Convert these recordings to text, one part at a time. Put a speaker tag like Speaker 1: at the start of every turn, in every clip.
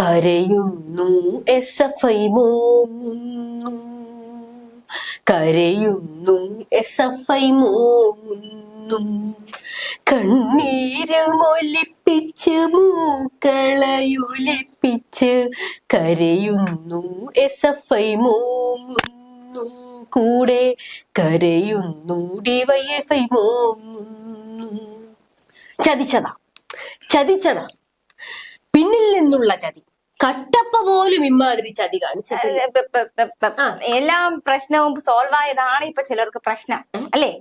Speaker 1: കരയുന്നു S F I മോങ്ങുന്നു. കരയുന്നു S F I മോങ്ങുന്നു. കണ്ണീര് മൊലിപ്പിച്ച് മൂക്കളയൊലിപ്പിച്ച് കരയുന്നു എസ് എഫ് ഐ മോങ്ങുന്നു. കൂടെ കരയുന്നു ഡിവൈഎഫ് ഐ മോങ്ങുന്നു. ചതിച്ചതാ ചതിച്ചതാ. പിന്നിൽ നിന്നുള്ള ചതി. കട്ടപ്പ പോലും ഇമ്മാതിരി ചതി കാണിച്ചു.
Speaker 2: എല്ലാം പ്രശ്നവും സോൾവ് ആയതാണ് ഇപ്പൊ ചിലർക്ക് പ്രശ്നം അല്ലേ?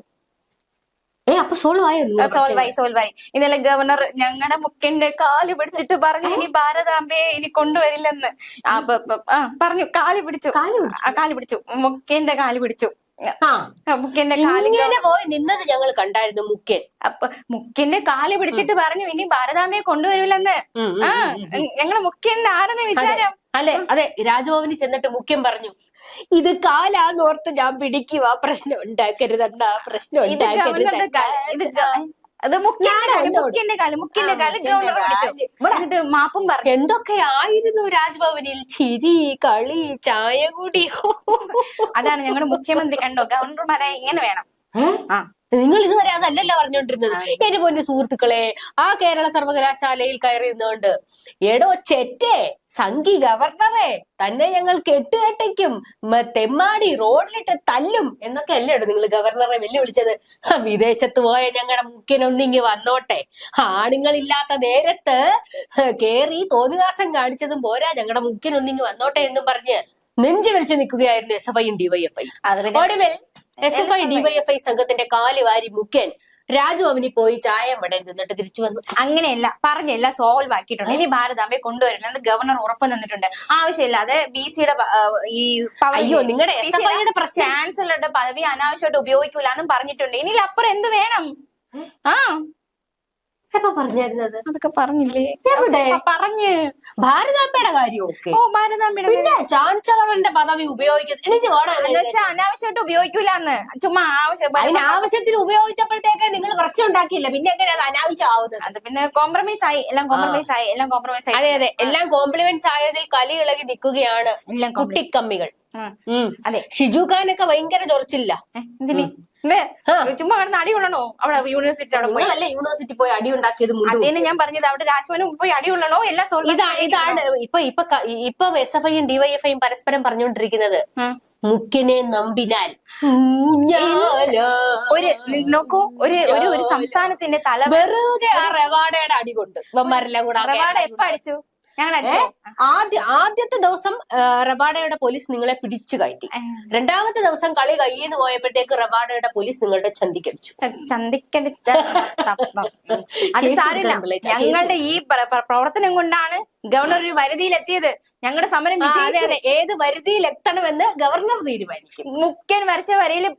Speaker 1: ഏ അപ്പൊ സോൾവ് ആയോ
Speaker 2: സോൾവ് ആയി സോൾവ് ആയി ഇന്നലെ ഗവർണർ ഞങ്ങളുടെ മുക്കിന്റെ കാൽ പിടിച്ചിട്ട് പറഞ്ഞു ഇനി ഭാരതാംബയെ ഇനി കൊണ്ടുവരില്ലെന്ന്. പറഞ്ഞു കാൽ പിടിച്ചു.
Speaker 1: കാൽ പിടിച്ചു?
Speaker 2: ആ, കാൽ പിടിച്ചു. മുക്കിന്റെ കാൽ പിടിച്ചു. മുക്കിന്റെ കാൽ
Speaker 1: ഇങ്ങനെ പോയി നിന്നത് ഞങ്ങൾ കണ്ടായിരുന്നു മുക്കൻ
Speaker 2: അപ്പൊ മുക്കിന്റെ കാൽ പിടിച്ചിട്ട് പറഞ്ഞു ഇനി
Speaker 1: ഭാരതാമയെ കൊണ്ടുവരൂലെന്ന്.
Speaker 2: ആ. ഞങ്ങൾ മുഖ്യന്റെ ആരെന്ന് വിചാരം.
Speaker 1: അല്ലെ അതെ രാജഭവന് ചെന്നിട്ട് മുഖ്യൻ പറഞ്ഞു ഇത് കാലാന്നോർത്ത് ഞാൻ പിടിക്കുക പ്രശ്നം ഉണ്ടാക്കരുതണ്ട പ്രശ്നം
Speaker 2: ഇത് അത് മുക്കിന്റെ
Speaker 1: കാൽ
Speaker 2: മുക്കിന്റെ
Speaker 1: കാൽ
Speaker 2: ഗവർണർ പിടിച്ചു. മാപ്പും പറഞ്ഞു.
Speaker 1: എന്തൊക്കെയായിരുന്നു രാജ്ഭവനിൽ ചിരി കളി ചായ കുടി?
Speaker 2: അതാണ് ഞങ്ങളുടെ മുഖ്യമന്ത്രി കണ്ടോ? ഗവർണർമാരെ ഇങ്ങനെ വേണം.
Speaker 1: നിങ്ങൾ ഇതുവരെ അതല്ലല്ലോ പറഞ്ഞുകൊണ്ടിരുന്നത് എന്റെ പൊന്നു സുഹൃത്തുക്കളെ ആ കേരള സർവകലാശാലയിൽ കയറി നിന്നുകൊണ്ട് എടോ ചെറ്റേ സംഘി ഗവർണറെ തന്നെ ഞങ്ങൾ കെട്ടുകെട്ടിക്കും മ- തെമ്മാടി റോഡിലിട്ട് തല്ലും എന്നൊക്കെ അല്ലേടോ നിങ്ങൾ ഗവർണറെ വെല്ലുവിളിച്ചത്? വിദേശത്ത് പോയ ഞങ്ങളുടെ മുഖ്യനൊന്നിങ്ങി വന്നോട്ടെ. ആണുങ്ങളില്ലാത്ത നേരത്ത് കേറി തോന്നിവാസം കാണിച്ചതും പോരാ ഞങ്ങളുടെ മുഖ്യനൊന്നിങ്ങി വന്നോട്ടെ എന്നും പറഞ്ഞ് നെഞ്ചു വലിച്ചു നിൽക്കുകയായിരുന്നു എസ് എഫ് ഐയും ഡിവൈഎഫ്ഐ
Speaker 2: അതിന്
Speaker 1: ഒടുവിൽ എസ് എഫ് ഐ ഡിവൈഎഫ്ഐ സംഘത്തിന്റെ കാൽ വാരി മുഖ്യൻ അവനി പോയി ചായ ഇവിടെ തിന്നിട്ട് തിരിച്ചു വന്നു.
Speaker 2: അങ്ങനെയല്ല പറഞ്ഞല്ല സോൾവ് ആക്കിയിട്ടുണ്ട്. ഇനി ഭാരതാംബയെ കൊണ്ടുവരണമെന്ന് ഗവർണർ ഉറപ്പ് തന്നിട്ടുണ്ട്. ആവശ്യമില്ലാതെ ബി സിയുടെ ഈ
Speaker 1: അയ്യോ, നിങ്ങളുടെ
Speaker 2: ചാൻസലറുടെ പദവി അനാവശ്യമായിട്ട് ഉപയോഗിക്കൂല എന്നും പറഞ്ഞിട്ടുണ്ട്. ഇനി അപ്പുറം എന്ത് വേണം? ആ
Speaker 1: എപ്പോ പറഞ്ഞിരുന്നത്?
Speaker 2: അതൊക്കെ പറഞ്ഞില്ലേ?
Speaker 1: എവിടെ?
Speaker 2: പറഞ്ഞ്.
Speaker 1: ഭാരതാംബയുടെ കാര്യം ഓക്കെ
Speaker 2: ഓ ഭാരതാംബയുടെ
Speaker 1: പിന്നെ ചാൻസലറിന്റെ പദവി ഉപയോഗിക്കുന്നത് എനിക്ക്
Speaker 2: എന്ന് അനാവശ്യമായിട്ട് ഉപയോഗിക്കൂലെന്ന്. ചുമ്മാ ആവശ്യം
Speaker 1: അതിന് ആവശ്യത്തിന് ഉപയോഗിച്ചപ്പോഴത്തേക്ക് നിങ്ങൾ പ്രശ്നം ഉണ്ടാക്കിയില്ല. പിന്നെ എങ്ങനെ അത് അനാവശ്യമാവുന്നത്?
Speaker 2: അത് പിന്നെ കോംപ്രമൈസ് ആയി. എല്ലാം കോംപ്രമൈസ് ആയി. എല്ലാം കോംപ്രമൈസ് ആയി.
Speaker 1: അതെ അതെ. എല്ലാം കോംപ്ലിമെന്റ്സ് ആയതിൽ കലി ഇളകി നിൽക്കുകയാണ് കുട്ടിക്കമ്മികൾ.
Speaker 2: അതെ
Speaker 1: ഷിജു ഖാനൊക്കെ ഭയങ്കര ചൊറിച്ചില്ല.
Speaker 2: ചുമ്മാ കിടന്ന് അടി കൊള്ളണോ? അവിടെ യൂണിവേഴ്സിറ്റി അവിടെ പോയി.
Speaker 1: യൂണിവേഴ്സിറ്റി പോയി അടി ഉണ്ടാക്കിയത്
Speaker 2: അതേന്ന് ഞാൻ പറഞ്ഞത്. അവിടെ രാജ്ഭവനും പോയി അടി കൊള്ളണോ? എല്ലാ solve
Speaker 1: ഇതാ
Speaker 2: ആക്കി
Speaker 1: ഇതാണ്. ഇപ്പൊ ഇപ്പൊ ഇപ്പൊ എസ് എഫ് ഐയും ഡിവൈഎഫ്ഐയും പരസ്പരം പറഞ്ഞുകൊണ്ടിരിക്കുന്നത്. മുക്കിനെ നമ്പിനാൽ
Speaker 2: ഒരു നോക്കൂ ഒരു ഒരു ഒരു സംസ്ഥാനത്തിന്റെ തല
Speaker 1: വെറുതെ ആ റവാഡയുടെ അടി കൊണ്ട് ഇവന്മാരെല്ലാം കൂടെ ആ
Speaker 2: റവാഡ
Speaker 1: കേരളം
Speaker 2: എപ്പ അടിച്ചു?
Speaker 1: ആദ്യ ആദ്യത്തെ ദിവസം റബാഡയുടെ പോലീസ് നിങ്ങളെ പിടിച്ചു കയറ്റി. രണ്ടാമത്തെ ദിവസം കളി കയ്യിന്ന് പോയപ്പോഴത്തേക്ക് റബാഡയുടെ പോലീസ് നിങ്ങളുടെ ചന്തിക്കടിച്ചു.
Speaker 2: ചന്തിക്കടിച്ച അത് സാരില്ല ഞങ്ങളുടെ ഈ പ്ര- പ്ര- പ്രവർത്തനം കൊണ്ടാണ് ഗവർണർ ഒരു വരുതിയിലെത്തിയത്. ഞങ്ങളുടെ സമരം
Speaker 1: അതെ അതെ. ഏത് വരുതിയിലെത്തണമെന്ന് എത്തണമെന്ന് ഗവർണർ തീരുമാനിക്കും.
Speaker 2: മുക്കൻ വരച്ച വരയിൽ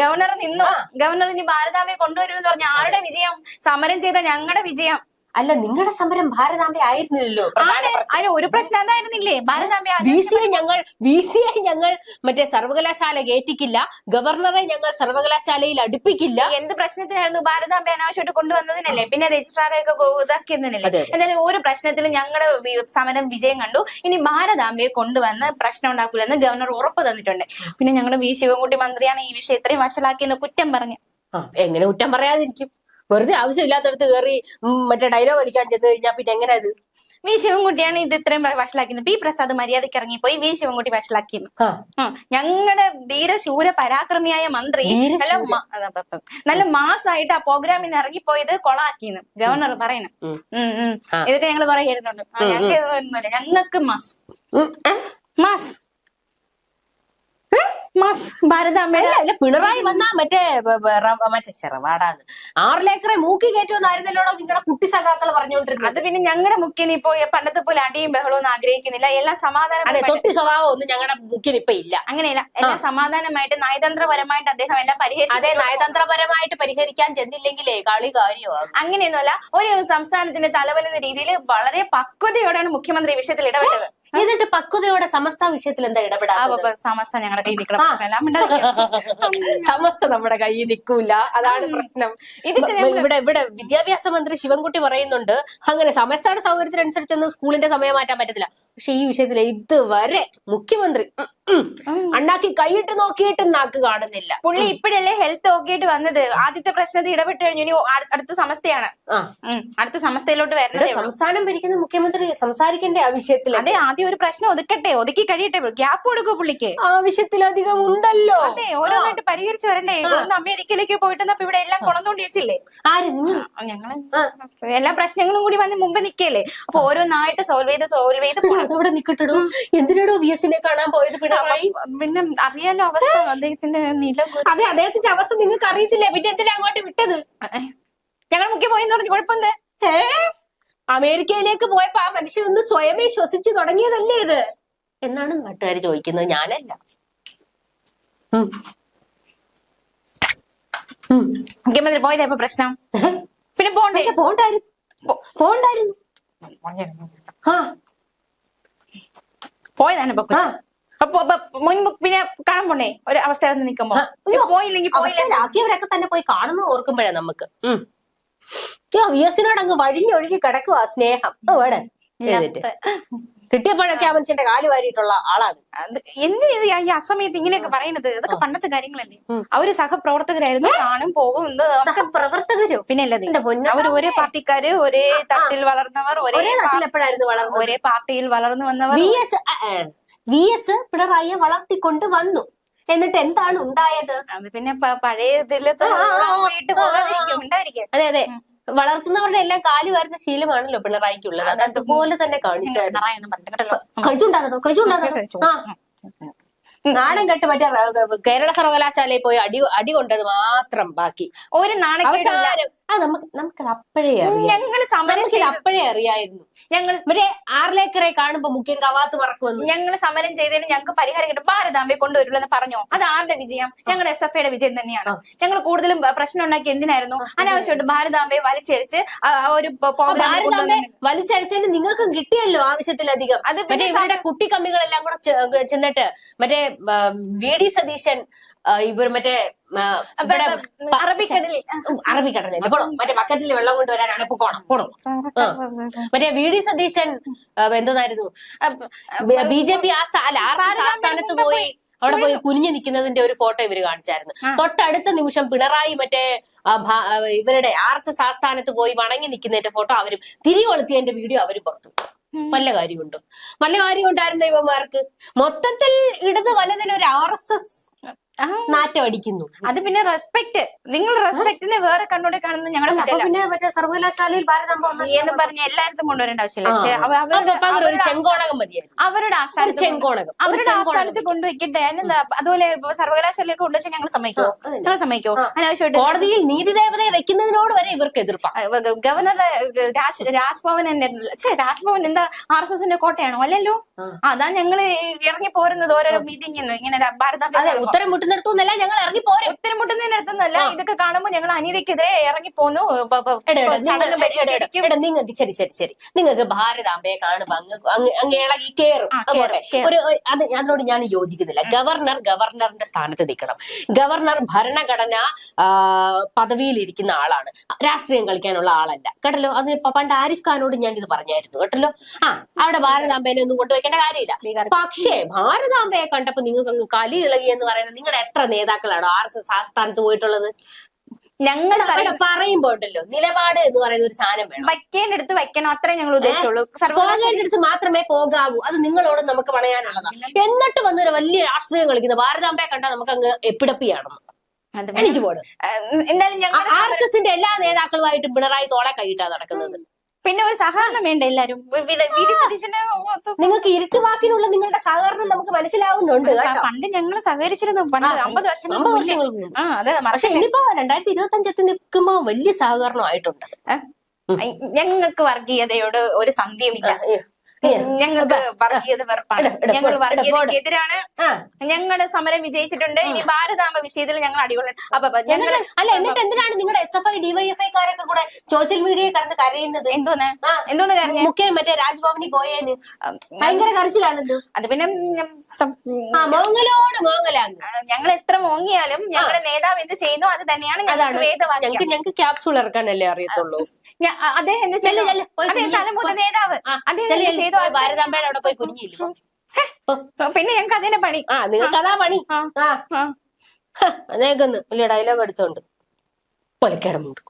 Speaker 2: ഗവർണർ നിന്നു. ഗവർണർ ഇനി ഭാരതാമയെ കൊണ്ടുവരുമെന്ന് പറഞ്ഞ. ആരുടെ വിജയം? സമരം ചെയ്ത ഞങ്ങളുടെ വിജയം.
Speaker 1: അല്ല നിങ്ങളുടെ സമരം ഭാരതാംബ ആയിരുന്നില്ലല്ലോ.
Speaker 2: അതിന് ഒരു പ്രശ്നം എന്തായിരുന്നില്ലേ? ഭാരതാംബ
Speaker 1: വി സിയെ ഞങ്ങൾ വി സിയെ ഞങ്ങൾ മറ്റേ സർവകലാശാല കയറ്റിക്കില്ല ഗവർണറെ ഞങ്ങൾ സർവകലാശാലയിൽ അടുപ്പിക്കില്ല.
Speaker 2: എന്ത് പ്രശ്നത്തിനായിരുന്നു ഭാരതാംബ അനാവശ്യമായിട്ട് കൊണ്ടുവന്നതിനല്ലേ? പിന്നെ രജിസ്ട്രാറെ ഒക്കെ ഇതാക്കിയതിനല്ലേ? എന്തായാലും ഒരു പ്രശ്നത്തിലും ഞങ്ങളുടെ സമരം വിജയം കണ്ടു. ഇനി ഭാരതാംബയെ കൊണ്ടുവന്ന് പ്രശ്നം ഉണ്ടാക്കില്ലെന്ന് ഗവർണർ ഉറപ്പ് തന്നിട്ടുണ്ട്. പിന്നെ ഞങ്ങളുടെ വി ശിവൻകുട്ടി മന്ത്രിയാണ് ഈ വിഷയം ഇത്രയും വഷളാക്കിയെന്ന് കുറ്റം പറഞ്ഞു.
Speaker 1: എങ്ങനെ കുറ്റം പറയാതിരിക്കും? വെറുതെ ആവശ്യമില്ലാത്തടത്ത് കയറി മറ്റേ ഡയലോഗ് അടിക്കാൻ ചെന്ന് കഴിഞ്ഞാൽ പിന്നെ എങ്ങനെ അത്
Speaker 2: വി ശിവൻകുട്ടിയാണ് ഇത് ഇത്രയും വഷളാക്കിയത് പി പ്രസാദ് മര്യാദയ്ക്ക് ഇറങ്ങിപ്പോയി വി ശിവൻകുട്ടി വഷളാക്കിയെന്ന്. ഞങ്ങളുടെ ധീരശൂര പരാക്രമിയായ മന്ത്രി നല്ല നല്ല മാസമായിട്ട് ആ പ്രോഗ്രാമിന് ഇറങ്ങിപ്പോയത് കൊളാക്കിന്ന്. ഗവർണർ പറയുന്നു. ഇതൊക്കെ ഞങ്ങൾ കുറെ കേട്ടിട്ടുണ്ട്. ഞങ്ങൾക്ക് ഞങ്ങൾക്ക് മാസ്. മാസ്. മാസ്
Speaker 1: പിണറായി വന്നാ മറ്റേ മറ്റേ ചെറവാടാന്ന്. ആറിലേക്കറെ മൂക്കി കയറ്റുമെന്നായിരുന്നല്ലോടോ നിങ്ങളുടെ കുട്ടി സഖാക്കൾ പറഞ്ഞുകൊണ്ടിരുന്നത്.
Speaker 2: അത് പിന്നെ ഞങ്ങളുടെ മുഖ്യന് ഇപ്പോ പണ്ടത്തെ പോലെ അടിയും ബഹളവും ഒന്നും ആഗ്രഹിക്കുന്നില്ല. എല്ലാം സമാധാനമായിട്ട്
Speaker 1: തൊട്ടി സ്വഭാവം ഒന്നും ഞങ്ങളുടെ മുഖ്യന് ഇപ്പൊ ഇല്ല.
Speaker 2: അങ്ങനെയല്ല എല്ലാം സമാധാനമായിട്ട് നയതന്ത്രപരമായിട്ട് അദ്ദേഹം എല്ലാം പരിഹരിച്ചു
Speaker 1: അതെ നയതന്ത്രപരമായിട്ട് പരിഹരിക്കാൻ ചെന്നില്ലെങ്കിലേ കളി കാര്യമാണ്
Speaker 2: അങ്ങനെയൊന്നുമല്ല ഒരു സംസ്ഥാനത്തിന്റെ തലവലെന്ന രീതിയിൽ വളരെ പക്വതയോടെയാണ് മുഖ്യമന്ത്രി വിഷയത്തിൽ ഇടപെട്ടത്.
Speaker 1: എന്നിട്ട് പക്വതയോടെ സമസ്ത വിഷയത്തിൽ എന്താ
Speaker 2: ഇടപെടാ സമസ്ത ഞങ്ങളുടെ കയ്യിൽ നിൽക്കണം.
Speaker 1: സമസ്ത നമ്മുടെ കയ്യിൽ നിൽക്കൂല. അതാണ് പ്രശ്നം. ഇവിടെ ഇവിടെ വിദ്യാഭ്യാസ മന്ത്രി ശിവൻകുട്ടി പറയുന്നുണ്ട് അങ്ങനെ സമയത്താണ് സൗകര്യത്തിനനുസരിച്ചൊന്നും സ്കൂളിന്റെ സമയം മാറ്റാൻ പറ്റത്തില്ല. പക്ഷെ ഈ വിഷയത്തിൽ ഇതുവരെ മുഖ്യമന്ത്രി. അണ്ണാക്കി കൈയിട്ട് നോക്കിയിട്ട് നാക്ക് കാണുന്നില്ല.
Speaker 2: പുള്ളി ഇപ്പോഴല്ലേ ഹെൽത്ത് നോക്കിയിട്ട് വന്നത്? ആദ്യത്തെ പ്രശ്നത്തിൽ ഇടപെട്ട് കഴിഞ്ഞു. ഇനി അടുത്ത സമസ്തയാണ്. അടുത്ത സമസ്തയിലോട്ട് വരുന്നത്
Speaker 1: സംസ്ഥാനം ഭരിക്കുന്ന മുഖ്യമന്ത്രി സംസാരിക്കേണ്ട ആ വിഷയത്തിൽ
Speaker 2: അതെ ആദ്യം ഒരു പ്രശ്നം ഒതുക്കട്ടെ. ഒതുക്കി കഴിയട്ടെ. ഗ്യാപ്പ് കൊടുക്കൂ പുള്ളിക്ക്.
Speaker 1: ആവശ്യത്തിലധികം ഉണ്ടല്ലോ.
Speaker 2: അതെ ഓരോന്നായിട്ട് പരിഹരിച്ചു വരണ്ടേ? ഒന്ന് അമേരിക്കയിലേക്ക് പോയിട്ട് ഇവിടെ എല്ലാം കുളന്തോണ്ടി വെച്ചില്ലേ?
Speaker 1: ആര്? ഞങ്ങൾ.
Speaker 2: എല്ലാ പ്രശ്നങ്ങളും കൂടി വന്ന് മുമ്പ് നിക്കല്ലേ? അപ്പൊ ഓരോന്നായിട്ട് സോൾവ് ചെയ്ത് സോൾവ് ചെയ്ത്
Speaker 1: അതവിടെ നിക്കട്ടോ എന്തിനാടോ വി എസിനെ കാണാൻ പോയത് പിണറായി?
Speaker 2: പിന്നെ അറിയാലോ അവസ്ഥ. അദ്ദേഹത്തിന്റെ നില
Speaker 1: അതെ അദ്ദേഹത്തിന്റെ അവസ്ഥ നിങ്ങൾക്ക് അറിയത്തില്ലേ? പിന്നെ എന്തിനാ അങ്ങോട്ട് വിട്ടത്?
Speaker 2: ഞങ്ങൾ മുഖ്യ പോയെന്ന് പറഞ്ഞു. കുഴപ്പമെന്ത്?
Speaker 1: അമേരിക്കയിലേക്ക് പോയപ്പോ ആ മനുഷ്യൻ ഒന്ന് സ്വയമേ ശ്വസിച്ചു തുടങ്ങിയതല്ലേ ഇത്? എന്നാണ് നാട്ടുകാർ ചോദിക്കുന്നത്. ഞാനല്ല.
Speaker 2: മുഖ്യമന്ത്രി പോയതാ ഇപ്പൊ പ്രശ്നം? പിന്നെ പോണ്ടേ?
Speaker 1: പോണ്ടായിരുന്നു. പോണ്ടായിരുന്നു. ആ
Speaker 2: പോയതാണ് ഇപ്പൊ അപ്പൊ മുൻപ് പിന്നെ കാണാൻ പോണേ? ഒരു അവസ്ഥ വന്ന് നിക്കുമ്പോ. പോയില്ലെങ്കിൽ പോയില്ല.
Speaker 1: തന്നെ പോയി കാണുന്ന ഓർക്കുമ്പോഴേ നമുക്ക്. ഉം. അയ്യോ വി എസിനോട് അങ്ങ് വഴിഞ്ഞൊഴുകി കിടക്കുവാ സ്നേഹം. എഴുന്നേറ്റ്. കിട്ടിയപ്പോഴൊക്കെ ആ മനുഷ്യന്റെ കാൽ വാരിയിട്ടുള്ള ആളാണ്.
Speaker 2: അത് എന്തിനാ ഇത് ഈ അസമയത്ത് ഇങ്ങനെയൊക്കെ പറയുന്നത്? അതൊക്കെ പണ്ടത്തെ കാര്യങ്ങളല്ലേ. അവർ സഹപ്രവർത്തകരായിരുന്നു. കാണും പോകും
Speaker 1: സഹപ്രവർത്തകരോ?
Speaker 2: പിന്നെ.
Speaker 1: അല്ലേ
Speaker 2: അവർ ഒരേ പാർട്ടിക്കാര് ഒരേ തട്ടിൽ വളർന്നവർ ഒരേ
Speaker 1: എപ്പോഴായിരുന്നു വളർന്നത്?
Speaker 2: ഒരേ പാർട്ടിയിൽ വളർന്നു വന്നവർ.
Speaker 1: വി എസ് വി എസ് പിണറായിയെ വളർത്തിക്കൊണ്ട് വന്നു. എന്നിട്ട് എന്താണ് ഉണ്ടായത്?
Speaker 2: പിന്നെ പഴയ ഉണ്ടായിരിക്കും.
Speaker 1: അതെ അതെ. വളർത്തുന്നവരുടെ എല്ലാം കാലി വരുന്ന ശീലമാണല്ലോ പിണറായിക്കുള്ളത്. അത് അതുപോലെ തന്നെ കാണിച്ചായിരുന്നു. കഴിച്ചുണ്ടാകട്ടോ കഴിച്ചുണ്ടാകട്ടോ ആ. നാണം കെട്ട് മറ്റേ കേരള സർവകലാശാലയിൽ പോയി അടി അടി കൊണ്ടത് മാത്രം ബാക്കി.
Speaker 2: ഒരു
Speaker 1: നാണക്കേട് ആ നമുക്ക് നമുക്കത് അപ്പോഴേ
Speaker 2: ഞങ്ങൾ സമരം
Speaker 1: നമുക്കിത് അപ്പോഴേ അറിയായിരുന്നു.
Speaker 2: ഞങ്ങൾ
Speaker 1: ഇവരെ ആറിലേക്കറെ കാണുമ്പോ മുഖ്യം കവാത്ത് മറക്കുമെന്ന്
Speaker 2: ഞങ്ങൾ സമരം ചെയ്തതിന് ഞങ്ങൾക്ക് പരിഹാരം കിട്ടും. ഭാരതാംബയെ എന്ന് പറഞ്ഞോ? അത് ആരുടെ വിജയം? ഞങ്ങൾ എസ് എഫ് ഐയുടെ വിജയം തന്നെയാണ്. ഞങ്ങൾ കൂടുതലും പ്രശ്നം ഉണ്ടാക്കി എന്തിനായിരുന്നു? അനാവശ്യമായിട്ട് ഭാരതാംബയെ വലിച്ചഴിച്ച് ആ- ആ ഒരു program
Speaker 1: വലിച്ചടിച്ചതിന് നിങ്ങൾക്കും കിട്ടിയല്ലോ ആവശ്യത്തിലധികം.
Speaker 2: അത്
Speaker 1: മറ്റേ ഇവരുടെ കുട്ടിക്കമ്മികളെല്ലാം കൂടെ ചെന്നിട്ട് മറ്റേ വി ഡി സതീശൻ ഇവർ മറ്റേ
Speaker 2: അറബിക്കടലിൽ
Speaker 1: അറബിക്കടലിൽ മറ്റേ ബക്കറ്റിൽ വെള്ളം കൊണ്ടുവരാനാണ് പോണം? പോണോ മറ്റേ വി ഡി സതീശൻ എന്തോന്നായിരുന്നു? ബി ജെ പി ആ അല്ല, ആർ എസ് എസ് ആസ്ഥാനത്ത് പോയി അവിടെ പോയി കുനിഞ്ഞു നിൽക്കുന്നതിന്റെ ഒരു ഫോട്ടോ ഇവർ കാണിച്ചായിരുന്നു. തൊട്ടടുത്ത നിമിഷം പിണറായി മറ്റേ ഇവരുടെ ആർ എസ് എസ് ആസ്ഥാനത്ത് പോയി വണങ്ങി നിൽക്കുന്നതിന്റെ ഫോട്ടോ അവരും തിരികൊളുത്തിയതിന്റെ വീഡിയോ അവരും പുറത്തു. വല്ല കാര്യമുണ്ടോ? വല്ല കാര്യമുണ്ടായിരുന്നു ഇവന്മാർക്ക് മൊത്തത്തിൽ ഇടത് വലതിൽ ഒരു ആർ എസ് എസ്
Speaker 2: ആ,
Speaker 1: നാറ്റം അടിക്കുന്നു.
Speaker 2: അത് പിന്നെ റെസ്പെക്ട് നിങ്ങൾ റെസ്പെക്ടിനെ വേറെ കണ്ണോടെ കാണുന്നത് ഞങ്ങളുടെ
Speaker 1: അപ്പൊ പിന്നെ മറ്റേ സർവകലാശാലയിൽ
Speaker 2: എന്ന് പറഞ്ഞ എല്ലായിടത്തും കൊണ്ടുവരേണ്ട ആവശ്യമില്ല.
Speaker 1: ചെങ്കോണകം മതിയായിരുന്നു.
Speaker 2: അവരുടെ ആസ്ഥാനത്ത്
Speaker 1: ചെങ്കോണകം.
Speaker 2: അവരുടെ ആസ്ഥാനത്ത് കൊണ്ടുവയ്ക്കട്ടെ അതുപോലെ സർവകലാശാലയൊക്കെ കൊണ്ടുവച്ചാൽ ഞങ്ങൾ സമ്മതിക്കോ ഞങ്ങൾ സമ്മതിക്കോ അനാവശ്യമായിട്ട്
Speaker 1: കോടതിയിൽ നീതി ദേവതയെ വെക്കുന്നതിനോട് വരെ ഇവർക്ക് എതിർപ്പാ.
Speaker 2: ഗവർണറുടെ രാജ് രാജ്ഭവൻ രാജ്ഭവൻ എന്താ ആർ എസ് എസിന്റെ കോട്ടയാണോ? അല്ലല്ലോ. അതാ ഞങ്ങൾ ഇറങ്ങി പോരുന്നത് ഓരോ മീറ്റിംഗിന്ന് ഇങ്ങനെ
Speaker 1: ഭാരത ഉത്തരം മുട്ടുന്നിടത്തുനിന്നല്ല ഞങ്ങൾ ഇറങ്ങി പോരെ.
Speaker 2: ഒത്തിരി മുട്ടുന്നതിനടുത്തുനിന്നല്ല ഇതൊക്കെ കാണുമ്പോൾ ഞങ്ങൾ അനീതിക്കെതിരെ ഇറങ്ങി പോന്നു.
Speaker 1: നിങ്ങൾ- നിങ്ങൾക്ക് ശരി ശരി ശരി. നിങ്ങൾക്ക് ഭാരതാംബയെ കാണുമ്പോ അങ്ങ് അങ്ങ് ഇളകി കേറും. ഒരു അത് അതിനോട് ഞാൻ യോജിക്കുന്നില്ല. ഗവർണർ ഗവർണറിന്റെ സ്ഥാനത്ത് നിൽക്കണം. ഗവർണർ ഭരണഘടന പദവിയിൽ ഇരിക്കുന്ന ആളാണ്. രാഷ്ട്രീയം കളിക്കാനുള്ള ആളല്ല. കേട്ടല്ലോ? അത് പണ്ട് ആരിഫ് ഖാനോട് ഞാൻ ഇത് പറഞ്ഞായിരുന്നു. കേട്ടല്ലോ? ആ അവിടെ ഭാരതാംബേനെ ഒന്നും കൊണ്ടുവയ്ക്കേണ്ട കാര്യമില്ല. പക്ഷേ ഭാരതാംബയെ കണ്ടപ്പോ നിങ്ങൾക്ക് അങ്ങ് കലി ഇളകി എന്ന് പറയുന്നത് നിങ്ങളുടെ എത്ര നേതാക്കളാണോ ആർ എസ് എസ് ആസ്ഥാനത്ത് പോയിട്ടുള്ളത്?
Speaker 2: ഞങ്ങൾ
Speaker 1: അവിടെ പറയുമ്പോ ഉണ്ടല്ലോ നിലപാട് എന്ന് പറയുന്ന ഒരു സാധനം വേണം.
Speaker 2: വയ്ക്കേണ്ട അടുത്ത് വയ്ക്കണം അത്രേ ഞങ്ങൾ ഉദ്ദേശിച്ചുള്ളൂ. പോകേണ്ട
Speaker 1: അടുത്ത് മാത്രമേ പോകാവൂ. അത് നിങ്ങളോട് നമുക്ക് പണയാനുള്ളതാണ് എന്നിട്ട് വന്നൊരു വലിയ രാഷ്ട്രീയം കളിക്കുന്ന ഭാരതാംബയെ കണ്ടാൽ നമുക്ക് അങ്ങ് എപ്പിടപ്പിയാണെന്ന് എനിക്ക് പോട്
Speaker 2: എന്തായാലും
Speaker 1: ആർ എസ് എസിന്റെ എല്ലാ നേതാക്കളുമായിട്ടും പിണറായി തോളെ കൈയിട്ടാ നടക്കുന്നത്.
Speaker 2: പിന്നെ ഒരു സഹകരണം വേണ്ട എല്ലാരും?
Speaker 1: നിങ്ങൾക്ക് ഇരുട്ട് വാക്കിനുള്ള നിങ്ങളുടെ സഹകരണം നമുക്ക് മനസ്സിലാവുന്നുണ്ട്
Speaker 2: പണ്ട് ഞങ്ങൾ സഹകരിച്ചിരുന്നു. പണ്ട് അമ്പത് വർഷം ആ അതെ
Speaker 1: പക്ഷെ ഇനിയിപ്പോ രണ്ടായിരത്തി ഇരുപത്തി അഞ്ചെത്തി നിൽക്കുമ്പോ വലിയ സഹകരണം ആയിട്ടുണ്ട്
Speaker 2: ഞങ്ങൾക്ക് വർഗീയതയോട് ഒരു സന്ധ്യയുമില്ല ഞങ്ങൾക്ക് വർഗീയത വെറുപ്പാണ്. ഞങ്ങൾ വർഗീയതയ്ക്കെതിരാണ് ഞങ്ങളുടെ സമരം വിജയിച്ചിട്ടുണ്ട്. ഇനി ഭാരതാമ വിഷയത്തിൽ ഞങ്ങൾ അപ്പൊ ഞങ്ങൾ
Speaker 1: അല്ല എന്നിട്ട് എന്തിനാണ് നിങ്ങളുടെ എസ് എഫ് ഐ ഡിവൈഎഫ്ഐ കാരൊക്കെ കൂടെ സോഷ്യൽ മീഡിയയിൽ കടന്ന് കരയുന്നത്?
Speaker 2: എന്തോന്ന്? എന്തോന്ന് കാര്യം
Speaker 1: മുഖ്യ മറ്റേ രാജ്ഭവനിൽ പോയേന്. ഭയങ്കര കരച്ചിലാണല്ലോ.
Speaker 2: അത് പിന്നെ
Speaker 1: മോങ്ങലോട്
Speaker 2: ഞങ്ങൾ എത്ര മോങ്ങിയാലും ഞങ്ങളുടെ നേതാവ് എന്ത് ചെയ്യുന്നു അത് തന്നെയാണ് ഞങ്ങൾക്ക്
Speaker 1: ക്യാപ്സൂൾ ഇറക്കാനല്ലേ അറിയത്തുള്ളൂ.
Speaker 2: അദ്ദേഹം എന്ത് ചെയ്തു
Speaker 1: ചെല്ല്, ചെല്ല്, പോയി
Speaker 2: അദ്ദേഹം
Speaker 1: കുനിഞ്ഞ്
Speaker 2: തലമുത നേതാവ്. അദ്ദേഹം
Speaker 1: അവിടെ പോയി കുഞ്ഞില്ല
Speaker 2: പിന്നെ ഞങ്ങൾക്ക് അതിന്റെ പണി.
Speaker 1: ആ നിങ്ങൾക്ക് അതാ പണി.
Speaker 2: ആ.
Speaker 1: അതേക്കൊന്ന് വലിയ ഡയലോഗ് എടുത്തോണ്ട് പൊലിക്കടമുണ്ട്